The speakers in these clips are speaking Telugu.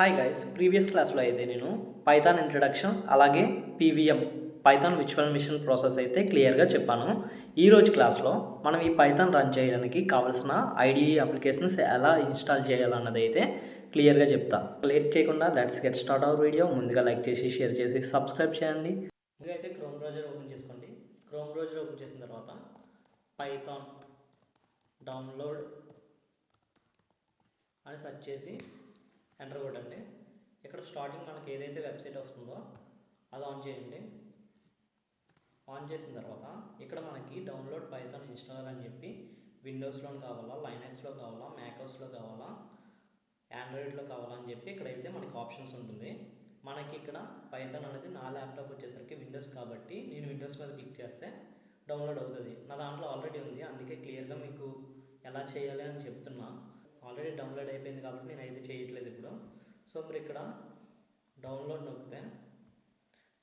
హాయ్ గైస్ ప్రీవియస్ క్లాస్లో అయితే నేను పైథాన్ ఇంట్రడక్షన్ అలాగే పీవీఎం పైథాన్ విచువల్ మిషన్ ప్రాసెస్ అయితే క్లియర్గా చెప్పాను. ఈ రోజు క్లాస్లో మనం ఈ పైథాన్ రన్ చేయడానికి కావాల్సిన ఐడిఈ అప్లికేషన్స్ ఎలా ఇన్స్టాల్ చేయాలన్నది అయితే క్లియర్గా చెప్తా. లేట్ చేయకుండా let's get start our video ముందుగా లైక్ చేసి షేర్ చేసి సబ్స్క్రైబ్ చేయండి. ముందుగా అయితే క్రోమ్ బ్రౌజర్ ఓపెన్ చేసుకోండి. క్రోమ్ బ్రౌజర్ ఓపెన్ చేసిన తర్వాత పైథాన్ డౌన్లోడ్ అని సెర్చ్ చేసి ఎంటర్ కొట్టండి. ఇక్కడ స్టార్టింగ్ మనకి ఏదైతే వెబ్సైట్ వస్తుందో అది ఆన్ చేయండి. ఆన్ చేసిన తర్వాత ఇక్కడ మనకి డౌన్లోడ్ పైథాన్ ఇన్స్టాలర్ అని చెప్పి విండోస్లో కావాలా లైనక్స్లో కావాలా మ్యాకోస్లో కావాలా ఆండ్రాయిడ్లో కావాలా అని చెప్పి ఇక్కడైతే మనకి ఆప్షన్స్ ఉంటుంది. మనకి ఇక్కడ పైథాన్ అనేది నా ల్యాప్టాప్ వచ్చేసరికి విండోస్ కాబట్టి నేను విండోస్ మీద క్లిక్ చేస్తే డౌన్లోడ్ అవుతుంది. నా దాంట్లో ఆల్రెడీ ఉంది. అందుకే క్లియర్గా మీకు ఎలా చేయాలి అని చెప్తున్నా. ఆల్రెడీ డౌన్లోడ్ అయిపోయింది కాబట్టి నేను అయితే చేయట్లేదు ఇప్పుడు. సో మీరు ఇక్కడ డౌన్లోడ్ నొక్కితే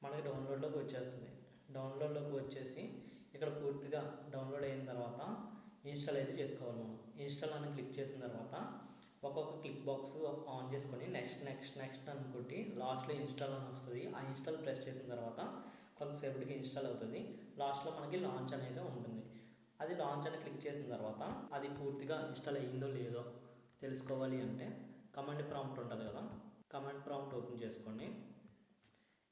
మనకి డౌన్లోడ్లోకి వచ్చేస్తుంది. డౌన్లోడ్లోకి వచ్చేసి ఇక్కడ పూర్తిగా డౌన్లోడ్ అయిన తర్వాత ఇన్స్టాల్ అయితే చేసుకోవాలి మనం. ఇన్స్టాల్ అని క్లిక్ చేసిన తర్వాత ఒక్కొక్క క్లిక్ బాక్స్ ఆన్ చేసుకొని నెక్స్ట్ నెక్స్ట్ నెక్స్ట్ అనుకుంటే లాస్ట్లో ఇన్స్టాల్ అని వస్తుంది. ఆ ఇన్స్టాల్ ప్రెస్ చేసిన తర్వాత కొంతసేపటికి ఇన్స్టాల్ అవుతుంది. లాస్ట్లో మనకి లాంచ్ అనేది ఉంటుంది. అది లాంచ్ అని క్లిక్ చేసిన తర్వాత అది పూర్తిగా ఇన్స్టాల్ అయ్యిందో లేదో తెలుసుకోవాలి అంటే కమాండ్ ప్రాంప్ట్ ఉంటుంది కదా. కమాండ్ ప్రాంప్ట్ ఓపెన్ చేసుకోండి.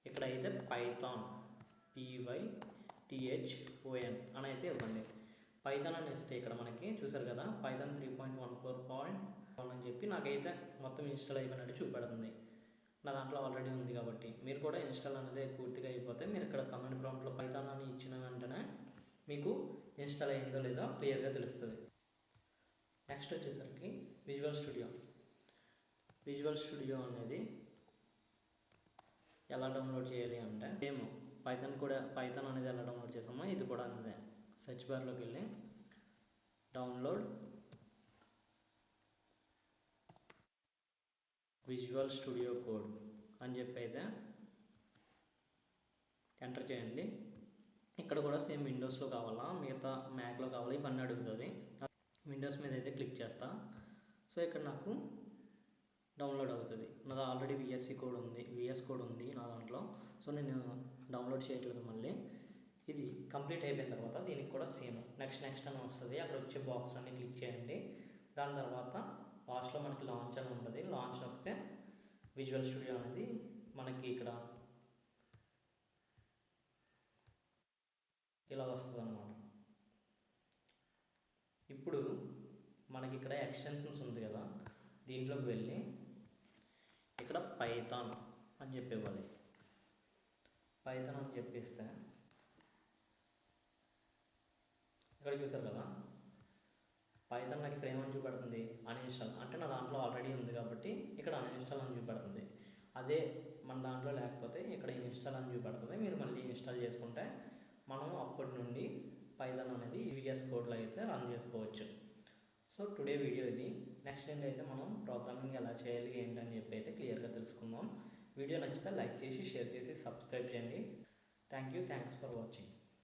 ఇక్కడ అయితే పైథాన్ పివై టిహెచ్ఓఎన్ అని అయితే ఇవ్వండి. పైథాన్ అని ఇస్తే ఇక్కడ మనకి చూసారు కదా Python three point one four point one అని చెప్పి నాకైతే మొత్తం ఇన్స్టాల్ అయిపోయినట్టు చూపెడుతుంది. నా దాంట్లో ఆల్రెడీ ఉంది కాబట్టి. మీరు కూడా ఇన్స్టాల్ అనేది పూర్తిగా అయిపోతే మీరు ఇక్కడ కమెంట్ ప్రాంప్ట్లో పైథాన్ అని ఇచ్చిన వెంటనే మీకు ఇన్స్టాల్ అయిందో లేదో క్లియర్గా తెలుస్తుంది. నెక్స్ట్ వచ్చేసరికి విజువల్ స్టూడియో విజువల్ స్టూడియో అనేది ఎలా డౌన్లోడ్ చేయాలి అంటే సేమ్ పైథాన్ కూడా పైథాన్ అనేది ఎలా డౌన్లోడ్ చేసామో ఇది కూడా అంతే. సెర్చ్ బార్లోకి వెళ్ళి డౌన్లోడ్ విజువల్ స్టూడియో కోడ్ అని చెప్పి అయితే ఎంటర్ చేయండి. ఇక్కడ కూడా సేమ్ విండోస్లో కావాలా? మిగతా మ్యాక్లో కావాలా? ఇవన్నీ అడుగుతుంది. విండోస్ మీద అయితే క్లిక్ చేస్తా. సో ఇక్కడ నాకు డౌన్లోడ్ అవుతుంది. నాది ఆల్రెడీ విఎస్సి కోడ్ ఉంది. విఎస్ కోడ్ ఉంది నా దాంట్లో. సో నేను డౌన్లోడ్ చేయట్లేదు మళ్ళీ. ఇది కంప్లీట్ అయిపోయిన తర్వాత దీనికి కూడా సేమ్. నెక్స్ట్ నెక్స్ట్ అని వస్తుంది. అక్కడ వచ్చే బాక్స్ అన్ని క్లిక్ చేయండి. దాని తర్వాత లాస్ట్లో మనకి లాంచ్ అని ఉంటుంది. లాంచ్ నొక్కితే విజువల్ స్టూడియో అనేది మనకి ఇక్కడ ఇలా వస్తుంది అన్నమాట ఇప్పుడు మనకి ఇక్కడ ఎక్స్టెన్షన్స్ ఉంది కదా దీంట్లోకి వెళ్ళి ఇక్కడ పైథాన్ అని చెప్పేవ్వాలి. పైథాన్ అని చెప్పేస్తే ఇక్కడ చూసారు కదా పైథాన్ నాకు ఇక్కడ ఏమని చూపెడుతుంది? అన్ఇన్స్టాల్ అంటే నా దాంట్లో ఆల్రెడీ ఉంది కాబట్టి ఇక్కడ అన్ఇన్స్టాల్ అని చూపెడుతుంది. అదే మన దాంట్లో లేకపోతే ఇక్కడ ఇన్స్టాల్ అని చూపెడుతుంది. మీరు మళ్ళీ ఇన్స్టాల్ చేసుకుంటే మనం అప్పటి నుండి పైథాన్ అనేది విఎస్ కోడ్లో అయితే రన్ చేసుకోవచ్చు. సో టుడే వీడియో ఇది. నెక్స్ట్ ఏంటి అయితే మనం ప్రోగ్రామింగ్ ఎలా చేయాలి ఏంటని చెప్పి అయితే క్లియర్గా తెలుసుకుందాం. వీడియో నచ్చితే లైక్ చేసి షేర్ చేసి సబ్స్క్రైబ్ చేయండి. Thank you thanks for watching